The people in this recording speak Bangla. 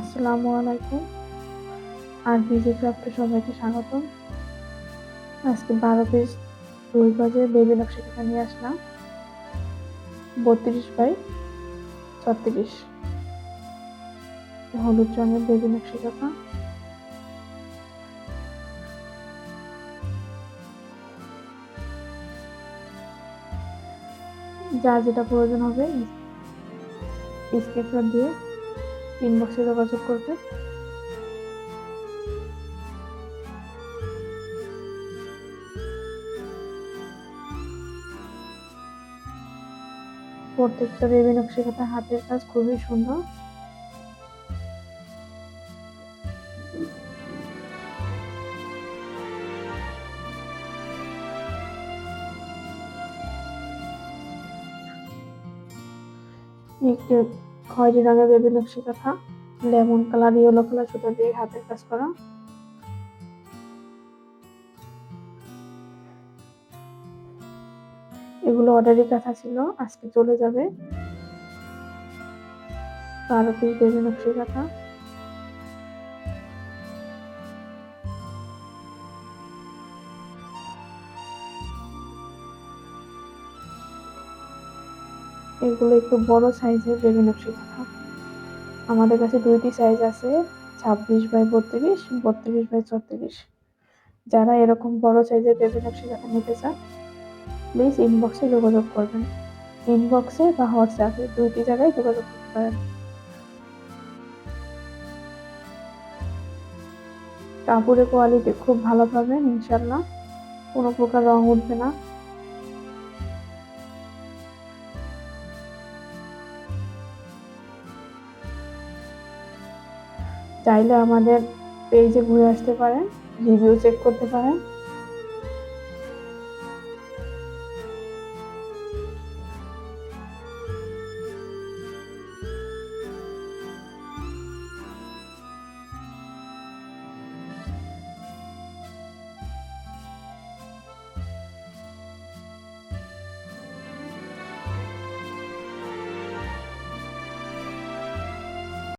আসসালামু আলাইকুম। আর বিজি ক্রাফটে সবাইকে স্বাগতম। আজকে বারো পিস দুই গজে বেবি নকশা নিয়ে আসলাম। বত্রিশ বাই ছত্রিশ। হলুদ রঙের বেবি নকশা যা যেটা প্রয়োজন হবে স্কেচটা দিয়ে ইনবক্সে যোগাযোগ করবে। প্রত্যেকটা বেবি নকশি কাটা হাতের কাজ খুবই সুন্দর। একটি খয়েরি রঙের বেবি নকশি কাঁথা। লেমন কালার, ইয়েলো কালার, সুতো দিয়ে হাতের কাজ করা। এগুলো অর্ডারি কাঁথা ছিল, আজকে চলে যাবে। পিস বেবি নকশি কাঁথা। এগুলো একটু বড় সাইজের নকশি কাঁথা। আমাদের কাছে দুইটি সাইজ আছে, ছাব্বিশ বাই বত্রিশ বত্রিশ বাই ছত্রিশ। যারা এরকম বড় সাইজের বেবি নকশি নিতে চান প্লিজ ইনবক্সে যোগাযোগ করবেন। ইনবক্সে বা হোয়াটসঅ্যাপে দুইটি জায়গায় যোগাযোগ করতে পারেন। কাপড়ের কোয়ালিটি খুব ভালো পাবেন ইনশাল্লাহ কোনো প্রকার রং উঠবে না। চাইলে আমাদের পেজে ঘুরে আসতে পারেন রিভিউ চেক করতে পারেন।